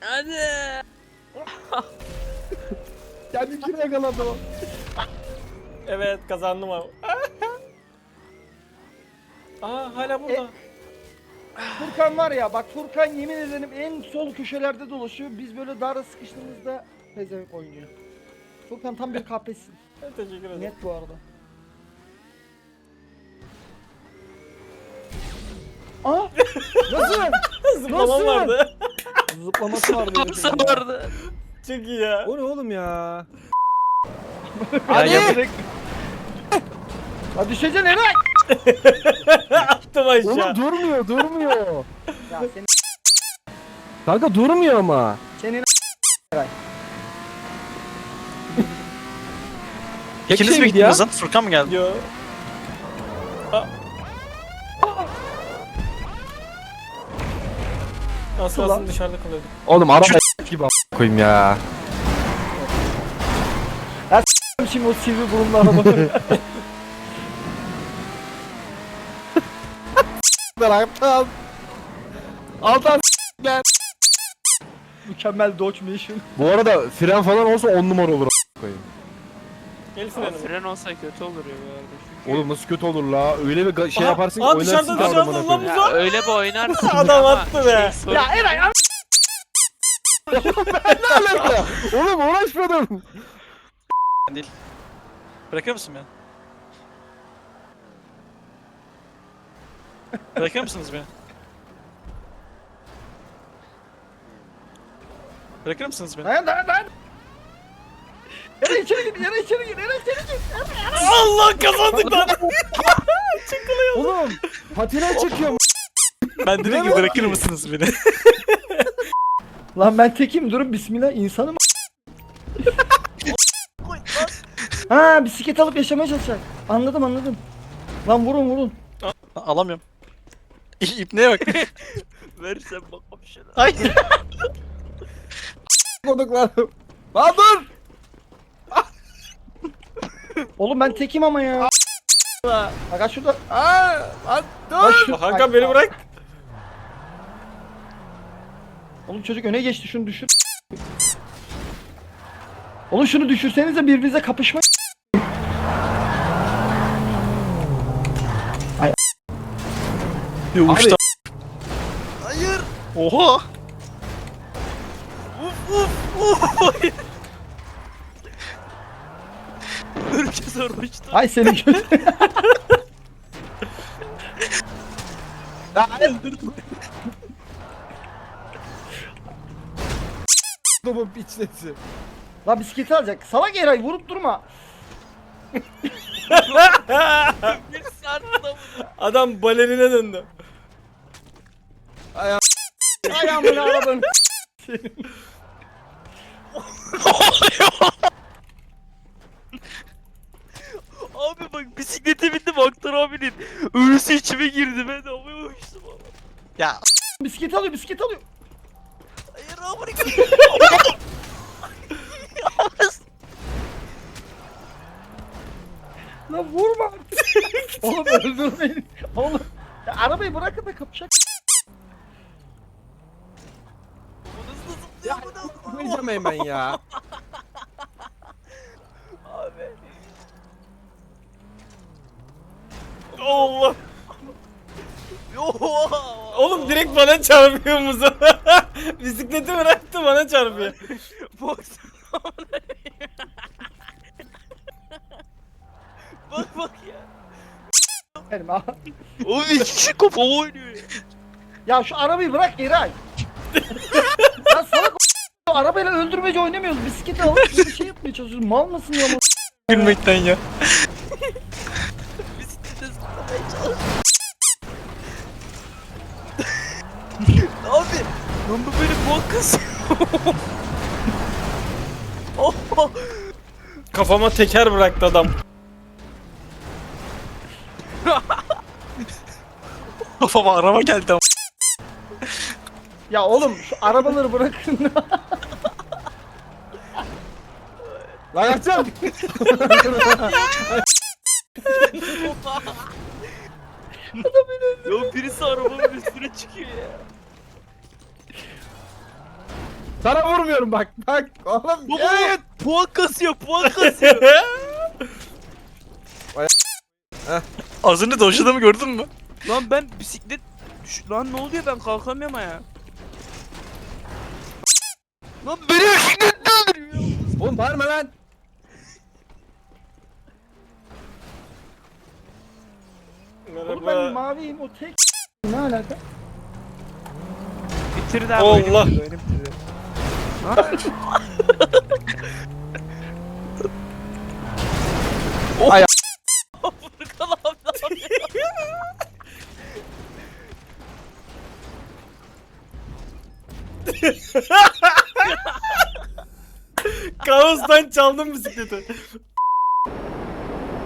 Hadi. Kendini yakaladı o. Evet kazandım abi. Aa hala burada. Furkan var ya bak Furkan yemin ederim en sol köşelerde dolaşıyor. Biz böyle dara sıkıştığımızda pezevenk oynuyor. Furkan tam bir kahpesin. Teşekkür ederim. Net bu arada. Aa! Nasıl? Zıplamam Nasıl? vardı. Zıplaması var. Olsa vardı. Çok iyi ya. O ne oğlum ya? Hadi. Ya yapacak- Ya düşeceksin Eray. Attım aşağı. Oğlum durmuyor durmuyor. Ya senin Kanka durmuyor ama. senin İkiniz Şey mi miydi ya? gittiniz lan? Furkan mı geldi? Yo. Ulan. kalsın dışarıda kalıyordum. Oğlum araba gibi a- koyayım ya. şimdi o sivri burunlu arabaları. Bıraktım. Altan Mükemmel Dodge Mission. Bu arada fren falan olsa 10 numara olur a- koyayım. Gelsin Ama fren olsa kötü olur ya bu arada. Çünkü Oğlum nasıl kötü olur la? Öyle bir ga- şey Aha, yaparsın ki aa, oynarsın dışarıda, ki dışarıda adamına lan bu- ya öyle bir oynarsın. Adam ama attı be. şey, sorun- Ya Eray am- Ne alaka? Oğlum uğraşmadım. Bırakır mısın beni? Bırakır mısınız beni? Bırakır mısınız beni? Dayan dayan dayan. Eray içeri gir, Eray içeri gir, Eray içeri gir. Allah kazandık lan. Oğlum patine çekiyor. Ben dedim ki bırakır mısınız beni? Lan ben tekim durun bismillah insanım. ha bisiklet alıp yaşamaya çalışacak. Anladım anladım. Lan vurun vurun. Alamıyorum. İ- İpneye bak. Verirsen bakalım şöyle. Ay. Koduklarım. Lan dur. Oğlum ben tekim ama ya. Bak şurada. Aa, lan dur. şu- Hakan Ay, beni bırak. Oğlum çocuk öne geçti şunu düşür. Oğlum şunu düşürsenize birbirinize kapışma. Bir uçta. Hayır. Oha. Uf uf uf. Herkes orada uçtu. Ay senin kötü. Topu piçlesi. Lan bisikleti alacak. Salak Eray vurup durma. Bir sardı da Adam balerine döndü. Ayağımını arabanı. bisiklete bindim Aktar abinin. Ölüsü içime girdi ben de havaya uçtum ama. Ya Bisiklet alıyor bisiklet alıyor. Hayır amına Lan vurma artık. Oğlum öldürmeyin. Oğlum. Ya arabayı bırakın da kapışak. Da. Koyacağım ben ya. Allah. Oğlum direkt bana çarpıyor muzu. Bisikleti bıraktı bana çarpıyor. Koyayım. Bak bak ya. Benim ha. Oğlum iki kişi oynuyor ya. Şu arabayı bırak Eray. ya salak o- arabayla öldürmece oynamıyoruz. Bisikleti alıp bir şey yapmaya çalışıyoruz. Mal mısın ya? gülmekten ya. Lan bu benim bok kasıyor. Oha. Kafama teker bıraktı adam. Kafama araba geldi ama. Ya oğlum şu arabaları bırakın. Lan açacağım. Ya birisi arabanın üstüne çıkıyor ya. Sana vurmuyorum bak. Bak oğlum Baba evet. puan kasıyor puan kasıyor. Azını doşladığımı gördün mü? lan ben bisiklet Düş- lan ne oluyor ben kalkamıyorum ya. Lan beni bisiklet öldürüyor. Oğlum bağırma lan. Oğlum ben maviyim o tek. Ne alaka? Bitirdi abi. Allah. oyunu bitirdi, oyunu bitirdi. Furkan abi ne yapıyor? Kaos'tan çaldım bisikleti.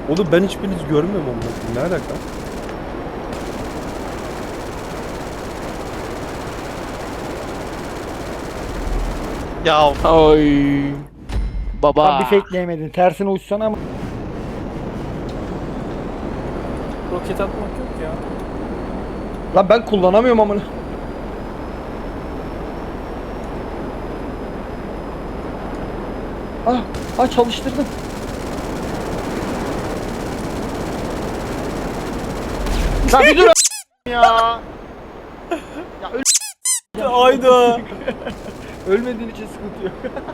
Oğlum ben hiçbirinizi görmüyorum ama ne alaka? Ya Oy. Baba. Lan bir fakeleyemedin. Tersine uçsana ama. Roket atmak yok ya. Lan ben kullanamıyorum amına. Ah, ah çalıştırdım. Lan bir dur ya. Ya öl Ayda. Ölmediğin için sıkıntı yok.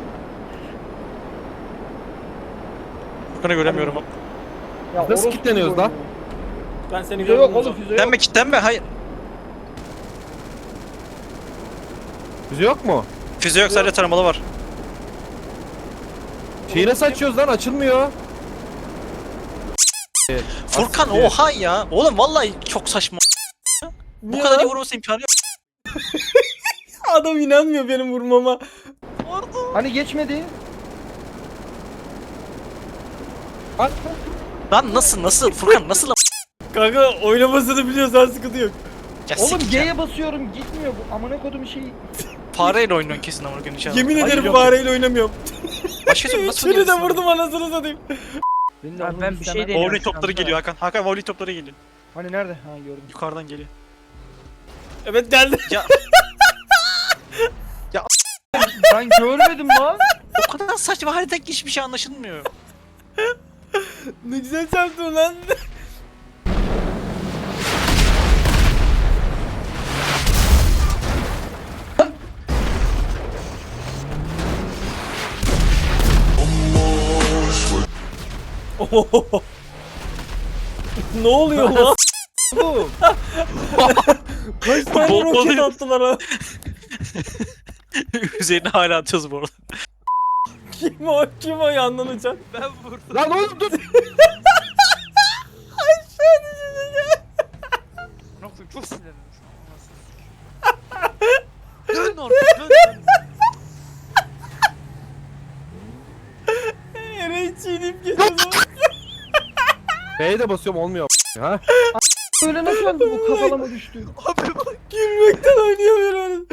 Furkan'ı göremiyorum. Ya Nasıl orospu kilitleniyoruz gibi lan? oynuyor. Ben seni Füze gördüm. yok oğlum Ozan. füze yok. Kitlenme kitlenme hayır. Füze yok mu? Füze yok sadece taramalı var. Şeyi nasıl açıyoruz lan? Açılmıyor. Furkan Asiktir. oha ya. Oğlum vallahi çok saçma. Bu Niye kadar lan? iyi vurması imkanı yok. Adam inanmıyor benim vurmama. Hani geçmedi. Lan nasıl nasıl Furkan nasıl Kanka oynamasını biliyorsan sıkıntı yok. Ya Oğlum ya. G'ye basıyorum gitmiyor bu. Amına kodum şey. Fareyle oynuyorsun kesin ama gün inşallah. Yemin ederim Hayır, fareyle oynamıyorum. Başka türlü nasıl de oynuyorsun? vurdum anasını satayım. Benim de Ben- alnım ben bir şey istemez. deniyorum. Volley topları geliyor Hakan. Hakan volley topları geliyor. Hani nerede? Ha gördüm. Yukarıdan geliyor. Evet geldi. Ben görmedim lan. O kadar saçma haritada hiçbir şey anlaşılmıyor. ne güzel çarptın lan. Ne oluyor lan? Kaç tane roket attılar ha? Üzerine hala atıyoruz bu arada. Kim o? Kim o yandan uçan? Ben vurdum. Lan oğlum dur. Nokta çok sinirlendim şu an. Dön orada dön. Ereği çiğneyip geçiyoruz. B'ye de basıyorum olmuyor. Ha? Böyle nasıl oldu bu kafalama düştü? Abi bak. Gülmekten oynayamıyorum.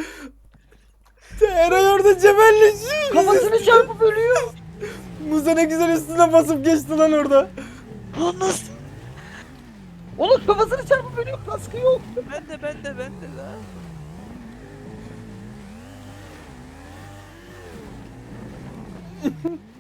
Eray orada cebelleşiyor. Kafasını çarpıp ölüyor. Muza ne güzel üstüne basıp geçti lan orada. Lan nasıl? Oğlum kafasını çarpıp ölüyor. Kaskı yok. Ben de ben de ben de lan.